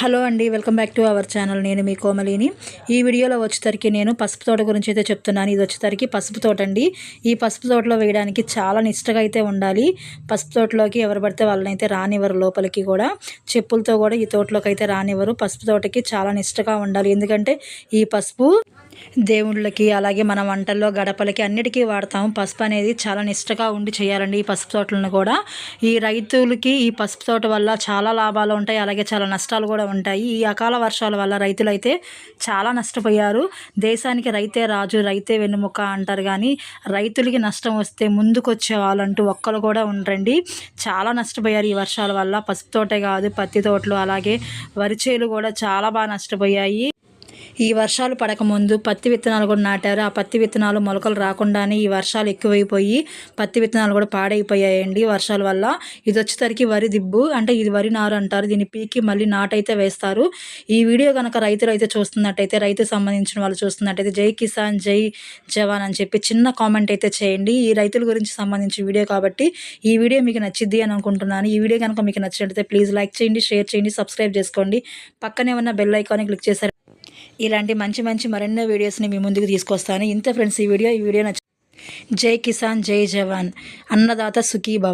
Hello అండి welcome back to our channel. నేను మీ కోమలిని. ఈ వీడియోలో వచ్చేసరికి నేను పసుపు తోట గురించి అయితే చెప్తున్నాను. ఇది వచ్చేసరికి పసుపు తోట అండి. ఈ పసుపు తోటలో వేయడానికి చాలా నిష్టగా అయితే ఉండాలి. పసుపు తోటలోకి ఎవరు పడితే వాళ్ళని అయితే రానివ్వరు లోపలికి కూడా. చెప్పులతో కూడా ఈ తోటలోకి అయితే రానివ్వరు. పసుపు తోటకి చాలా నిష్టగా ఉండాలి. ఎందుకంటే ఈ పసుపు దేవుళ్ళకి అలాగే మన వంటల్లో గడపలకి అన్నిటికీ వాడతాము. పసుపు అనేది చాలా నిష్టగా ఉండి చేయాలండి ఈ పసుపు తోటలను కూడా. ఈ రైతులకి ఈ పసుపు తోట వల్ల చాలా లాభాలు ఉంటాయి అలాగే చాలా నష్టాలు కూడా ఉంటాయి. ఈ అకాల వర్షాల వల్ల రైతులు అయితే చాలా నష్టపోయారు. దేశానికి రైతే రాజు రైతే వెన్నుముక అంటారు కానీ రైతులకి నష్టం వస్తే ముందుకొచ్చే వాళ్ళంటూ ఒక్కరు కూడా ఉండరండి. చాలా నష్టపోయారు ఈ వర్షాల వల్ల. పసుపు తోటే కాదు పత్తి తోటలు అలాగే వరి చేలు కూడా చాలా బాగా నష్టపోయాయి. ఈ వర్షాలు పడకముందు పత్తి విత్తనాలు కూడా నాటారు. ఆ పత్తి విత్తనాలు మొలకలు రాకుండానే ఈ వర్షాలు ఎక్కువైపోయి పత్తి విత్తనాలు కూడా పాడైపోయాయండి వర్షాల వల్ల. ఇది వచ్చేసరికి వరి దిబ్బు అంటే ఇది వరి నారు అంటారు. దీన్ని పీకి మళ్ళీ నాటైతే వేస్తారు. ఈ వీడియో కనుక రైతులు అయితే చూస్తున్నట్టయితే రైతు సంబంధించిన వాళ్ళు చూస్తున్నట్టయితే జై కిసాన్ జై జవాన్ అని చెప్పి చిన్న కామెంట్ అయితే చేయండి. ఈ రైతుల గురించి సంబంధించిన వీడియో కాబట్టి ఈ వీడియో మీకు నచ్చిద్ది అని అనుకుంటున్నాను. ఈ వీడియో కనుక మీకు నచ్చినట్లయితే ప్లీజ్ లైక్ చేయండి షేర్ చేయండి సబ్స్క్రైబ్ చేసుకోండి. పక్కనే ఉన్న బెల్ ఐకాన్ని క్లిక్ చేశారు. ఇలాంటి మంచి మంచి మరెన్నో వీడియోస్ని మీ ముందుకు తీసుకొస్తాను. ఇంత ఫ్రెండ్స్ ఈ వీడియో ఈ వీడియో నచ్చ జై కిసాన్ జై జవాన్. అన్నదాత సుఖీ